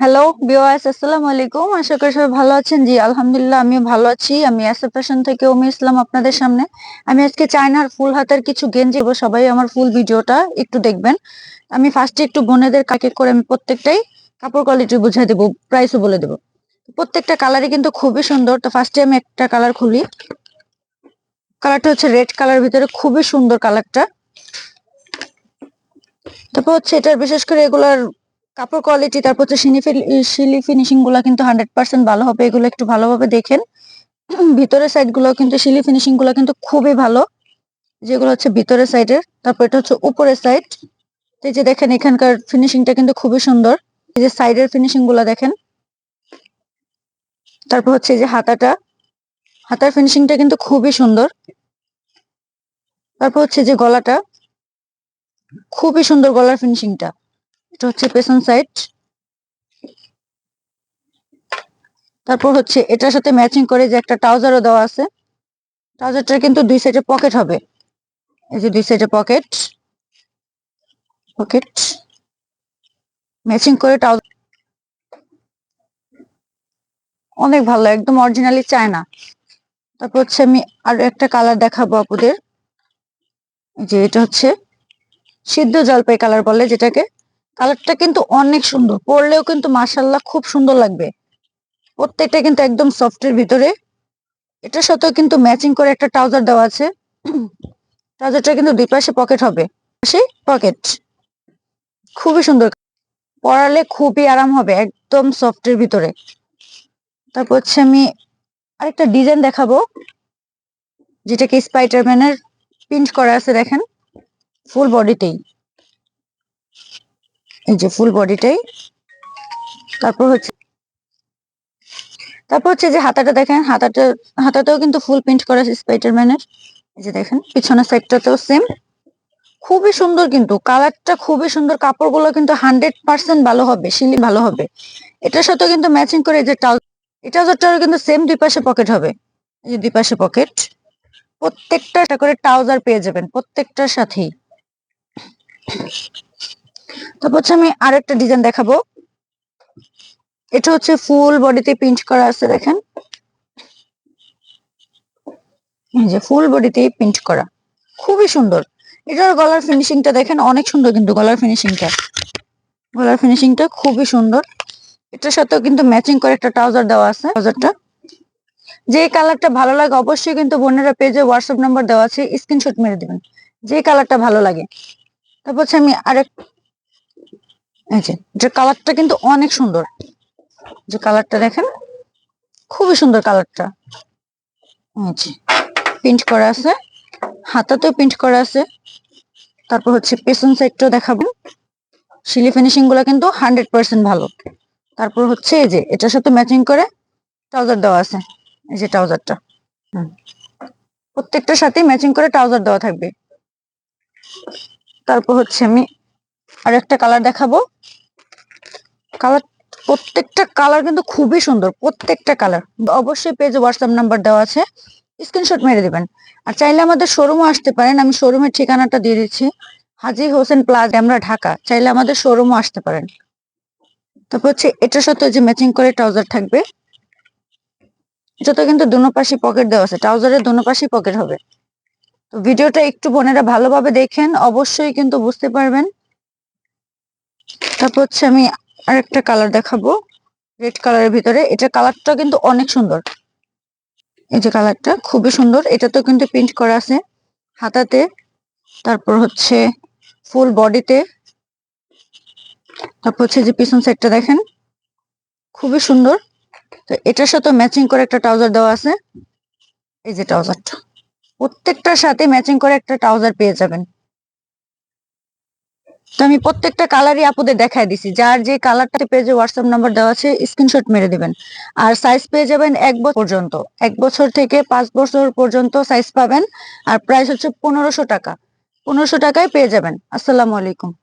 Hello বিওয়াস আসসালামু আলাইকুম। আশা করি সবাই ভালো আছেন। জি, আলহামদুলিল্লাহ, আমিও ভালো আছি। আমি এস ফ্যাশন থেকে ওমি ইসলাম আপনাদের সামনে। আমি আজকে চায়নার ফুল হাতের কিছু গেঞ্জি সবাই আমার ফুল ভিডিওটা একটু দেখবেন। আমি ফার্স্টে একটু বোনেদের কাকে করে আমি প্রত্যেকটাই কাপড় কোয়ালিটি বুঝিয়ে দেবো প্রাইসও বলে দেবো। প্রত্যেকটা কালারই কিন্তু খুবই সুন্দর। তো ফার্স্টে আমি একটা কালার খুলি। কালারটা হচ্ছে রেড কালার ভিতরে খুবই সুন্দর কালারটা তারপর হচ্ছে এটার বিশেষ করে এগুলার কাপড় কোয়ালিটি তারপর হচ্ছে শিলি ফিনিশিংগুলা কিন্তু হান্ড্রেড পার্সেন্ট ভালো হবে, এগুলো একটু ভালোভাবে দেখেন। ভিতরের সাইডগুলো কিন্তু শিলি ফিনিশিংগুলো কিন্তু খুবই ভালো, যেগুলো হচ্ছে ভিতরের সাইডের তারপর এটা হচ্ছে উপরের সাইড এই যে দেখেন এখানকার ফিনিশিংটা কিন্তু খুবই সুন্দর। এই যে সাইডের ফিনিশিংগুলা দেখেন। তারপর হচ্ছে এই যে হাতাটা। হাতার ফিনিশিংটা কিন্তু খুবই সুন্দর। তারপর হচ্ছে যে গলাটা, খুবই সুন্দর গলার ফিনিশিংটা এটা হচ্ছে পেছন সাইড তারপর হচ্ছে এটার সাথে ম্যাচিং করে যে একটা ট্রাউজারও দেওয়া আছে। ট্রাউজারটার কিন্তু দুই সাইডে পকেট হবে। এই যে দুই সাইডে পকেট পকেট ম্যাচিং করে ট্রাউজার অনেক ভালো, একদম অরিজিনালি চায় না তারপর হচ্ছে আমি আরও একটা কালার দেখাবো আপুদের। যে এটা হচ্ছে সিদ্ধ জলপাই কালার বলে যেটাকে। কালারটা কিন্তু অনেক সুন্দর, পরলেও কিন্তু মাসাল্লাহ খুব সুন্দর লাগবে। প্রত্যেকটা কিন্তু একদম সফটের ভিতরে। এটার সাথেও কিন্তু ম্যাচিং করে একটা ট্রাউজার দেওয়া আছে। ট্রাউজারটা কিন্তু দুই পাশে পকেট হবে। পাশে পকেট খুবই সুন্দর। পরালে খুবই আরাম হবে, একদম সফটের ভিতরে। তারপর হচ্ছে আমি আরেকটা ডিজাইন দেখাবো, যেটাকে স্পাইডারম্যানের প্রিন্ট করা আছে দেখেন ফুল বডিতেই এই যে ফুল বডিটাই তারপর হচ্ছে তারপর হচ্ছে যে হাতাটা দেখেন, হাতাটা, হাতাটাও কিন্তু ফুল প্রিন্ট করা আছে স্পাইডারম্যানের এই যে দেখেন, পিছনের সাইডটাতেও সেম খুবই সুন্দর কিন্তু কালারটা খুবই সুন্দর, কাপড়গুলো কিন্তু হান্ড্রেড পার্সেন্ট ভালো হবে শিলি ভালো হবে। এটার সাথে কিন্তু ম্যাচিং করে যে এটা ট্রাউজারটারও কিন্তু সেম দুই পাশে পকেট হবে। এই যে দুই পাশে পকেট প্রত্যেকটা করে ট্রাউজার পেয়ে যাবেন, প্রত্যেকটার সাথেই। তারপর হচ্ছে আমি আরেকটা ডিজাইন দেখাবো। এটা হচ্ছে ফুল বডিতে প্রিন্ট করা আছে, দেখেন। এই যে ফুল বডিতে প্রিন্ট করা। খুবই সুন্দর। এটার গলার ফিনিশিংটা দেখেন, অনেক সুন্দর কিন্তু গলার ফিনিশিংটা গলার ফিনিশিংটা খুবই সুন্দর। এটার সাথেও কিন্তু ম্যাচিং করে একটা ট্রাউজার দেওয়া আছে ট্রাউজারটা যে কালারটা ভালো লাগে, অবশ্যই কিন্তু বোনেরা পেজে হোয়াটসঅ্যাপ নাম্বার দেওয়া আছে স্ক্রিনশট মেরে দিবেন। যে কালারটা ভালো লাগে। তারপর হচ্ছে আমি আরেক, এই যে কালারটা কিন্তু অনেক সুন্দর। যে কালারটা দেখেন, খুবই সুন্দর কালারটা প্রিন্ট করা আছে, হাতাতেও প্রিন্ট করা আছে। তারপর হচ্ছে পেছন সাইডটাও দেখাবো। শিলি ফিনিশিংগুলো কিন্তু হান্ড্রেড পার্সেন্ট ভালো। তারপর হচ্ছে এই যে, এটার সাথে ম্যাচিং করে ট্রাউজার দেওয়া আছে, এই যে ট্রাউজারটা হুম। প্রত্যেকটার সাথে ম্যাচিং করে ট্রাউজার দেওয়া থাকবে। তারপর হচ্ছে আমি আর একটা কালার দেখাবো। কালার প্রত্যেকটা কালার কিন্তু খুবই সুন্দর, প্রত্যেকটা কালার অবশ্যই পেজে হোয়াটসঅ্যাপ নাম্বার দেওয়া আছে স্ক্রিনশট মেরে দিবেন। আর চাইলে আমাদের শোরুমও আসতে পারেন, আমি শোরুমের ঠিকানাটা দিয়ে দিচ্ছি। হাজি হোসেন প্লাজা, আমরা ঢাকা। চাইলে আমাদের শোরুমও আসতে পারেন। তারপর হচ্ছে এটার সাথে যে ম্যাচিং করে ট্রাউজার থাকবে এটা কিন্তু দুনো পাশে পকেট দেওয়া আছে ট্রাউজারের দুনো পাশে পকেট হবে। তো ভিডিওটা একটু বোনেরা ভালোভাবে দেখেন, অবশ্যই কিন্তু বুঝতে পারবেন। তারপর হচ্ছে আমি আরেকটা কালার দেখাবো রেড কালারের ভিতরে। এটা কালারটা কিন্তু অনেক সুন্দর। এই যে কালারটা খুবই সুন্দর এটা তো কিন্তু প্রিন্ট করা আছে হাতাতে। তারপর হচ্ছে ফুল বডিতে তারপর হচ্ছে যে পিছন সাইডটা দেখেন, খুবই সুন্দর। তো এটার সাথে ম্যাচিং করে একটা ট্রাউজার দেওয়া আছে। এই যে ট্রাউজারটা প্রত্যেকটার সাথে ম্যাচিং করে একটা ট্রাউজার পেয়ে যাবেন। তো আমি প্রত্যেকটা কালারই আপুদের দেখাই দিছি। যার যে কালারটা পেজে হোয়াটসঅ্যাপ নাম্বার দেওয়া আছে স্ক্রিনশট মেরে দিবেন। আর সাইজ পেয়ে যাবেন এক বছর পর্যন্ত। এক বছর থেকে পাঁচ বছর পর্যন্ত সাইজ পাবেন। আর প্রাইস হচ্ছে পনেরোশো টাকা। পনেরোশো টাকায় পেয়ে যাবেন। আসসালামু আলাইকুম।